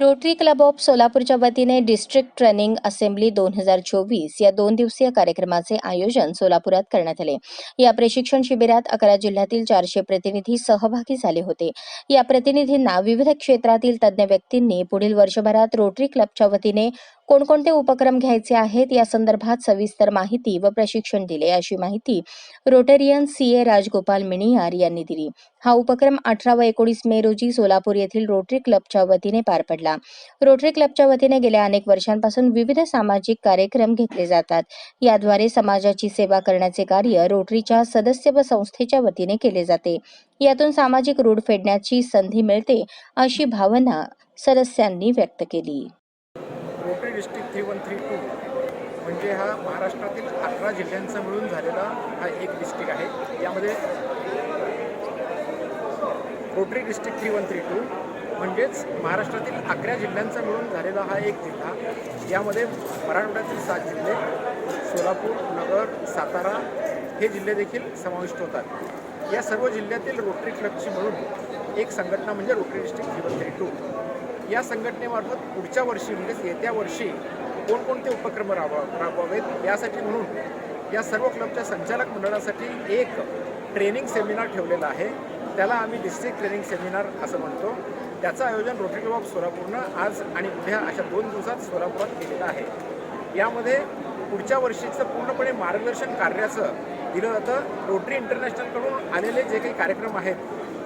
Rotary club of सोलापूरच्या वतीने district training assembly दोन हजार चोवीस या दोन दिवसीय कार्यक्रमाचे आयोजन सोलापुरात करण्यात आले. या प्रशिक्षण शिबिरात अकरा जिल्ह्यातील चारशे प्रतिनिधी सहभागी झाले होते. या प्रतिनिधींना विविध क्षेत्रातील तज्ज्ञ व्यक्तींनी पुढील वर्षभरात रोटरी क्लबच्या वतीने कोणकोणते उपक्रम घ्यायचे आहेत या संदर्भात सविस्तर माहिती व प्रशिक्षण दिले. अशी माहिती Rotarian C. A. Rajgopal Miniyar यांनी दिली. हा उपक्रम अठरा व एकोणीस मे रोजी सोलापूर येथील रोटरी क्लबच्या वतीने पार पडला. रोटरी क्लबच्या वतीने गेल्या अनेक वर्षांपासून विविध सामाजिक कार्यक्रम घेतले जातात. याद्वारे समाजाची सेवा करण्याचे कार्य रोटरीच्या सदस्य व संस्थेच्या वतीने केले जाते. यातून सामाजिक रूढ फेडण्याची संधी मिळते अशी भावना सदस्यांनी व्यक्त केली. Rotary district three one three two म्हणजे हा महाराष्ट्रातील अठरा जिल्ह्यांचा मिळून झालेला हा एक डिस्ट्रिक्ट आहे. यामध्ये rotary district three one three two म्हणजेच महाराष्ट्रातील अकरा जिल्ह्यांचा मिळून झालेला हा एक जिल्हा. यामध्ये मराठवाड्यातील सात जिल्हे सोलापूर नगर सातारा हे जिल्हे देखील समाविष्ट होतात. या सर्व जिल्ह्यातील रोटरी क्लबची मिळून एक संघटना म्हणजे rotary district three one three two या संघटनेमार्फत पुढच्या वर्षी म्हणजेच येत्या वर्षी कोणकोणते उपक्रम राबवा राबवावेत? यासाठी म्हणून या सर्व क्लबच्या संचालक मंडळासाठी एक ट्रेनिंग सेमिनार ठेवलेला आहे. त्याला आम्ही डिस्ट्रिक्ट ट्रेनिंग सेमिनार असं म्हणतो. त्याचं आयोजन रोटरी क्लब ऑफ सोलापूरनं आज आणि उद्या अशा दोन दिवसात सोलापुरात केलेलं आहे. यामध्ये पुढच्या वर्षीचं पूर्णपणे मार्गदर्शन कार्याचं दिलं जातं. रोटरी इंटरनॅशनलकडून आलेले जे काही कार्यक्रम आहेत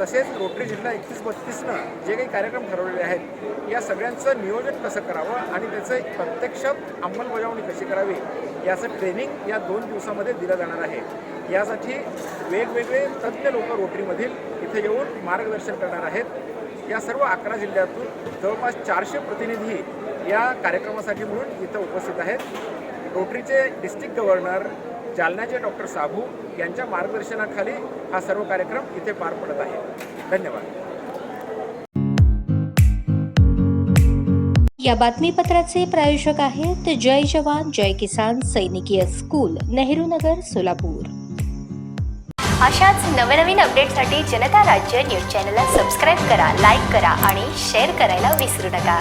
तसेच रोटरी जिल्हा एकतीस बत्तीसनं जे काही कार्यक्रम ठरवलेले आहेत या सगळ्यांचं नियोजन कसं करावं आणि त्याचं प्रत्यक्ष अंमलबजावणी कशी करावी याचं ट्रेनिंग या दोन दिवसामध्ये दिलं जाणार आहे. यासाठी वेगवेगळे तज्ज्ञ लोक रोटरीमधील इथे येऊन मार्गदर्शन करणार आहेत. या सर्व अकरा जिल्ह्यातून जवळपास चारशे प्रतिनिधी या कार्यक्रमासाठी म्हणून इथं उपस्थित आहेत. रोटरीचे डिस्ट्रिक्ट गव्हर्नर जालन्याचे डॉक्टर साबू यांच्या मार्गदर्शनाखाली हा सर्व कार्यक्रम इथे पार पडत आहे. धन्यवाद. या बातमीपत्राचे प्रायोजक आहेत जय जवान जय किसान सैनिकीय स्कूल नेहरू नगर सोलापूर. अशाच नवनवीन अपडेटसाठी जनता राज्य न्यूज चॅनलला सबस्क्राईब करा लाईक करा आणि शेअर करायला विसरू नका.